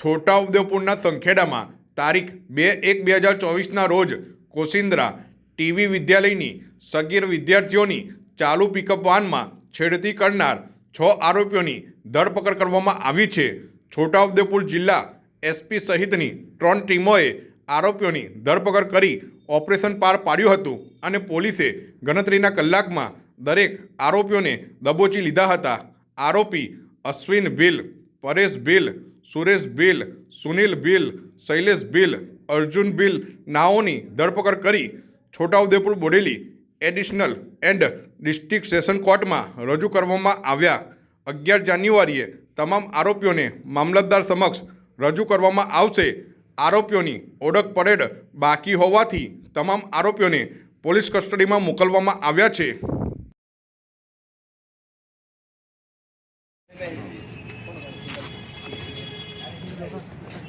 છોટાઉદેપુરના સંખેડામાં તારીખ બે એક બે હજાર ચોવીસના રોજ કોસિન્દ્રા ટીવી વિદ્યાલયની સગીર વિદ્યાર્થીઓની ચાલુ પિકઅપ વાનમાં છેડતી કરનાર છ આરોપીઓની ધરપકડ કરવામાં આવી છે. છોટાઉદેપુર જિલ્લા એસપી સહિતની ત્રણ ટીમોએ આરોપીઓની ધરપકડ કરી ઓપરેશન પાર પાડ્યું હતું અને પોલીસે ગણતરીના કલાકમાં દરેક આરોપીઓને દબોચી લીધા હતા. આરોપી અશ્વિન ભીલ, પરેશ ભીલ સુરેશ બિલ, સુનિલ બિલ, શૈલેષ બિલ, અર્જુન બિલ નાઓની ધરપકડ કરી Chhota Udepur Bodeli additional and district session કોર્ટમાં રજૂ કરવામાં આવ્યા. અગિયાર જાન્યુઆરીએ તમામ આરોપીઓને મામલતદાર સમક્ષ રજૂ કરવામાં આવશે. આરોપીઓની ઓળખ પરેડ બાકી હોવાથી તમામ આરોપીઓને પોલીસ કસ્ટડીમાં મોકલવામાં આવ્યા છે. Obrigado.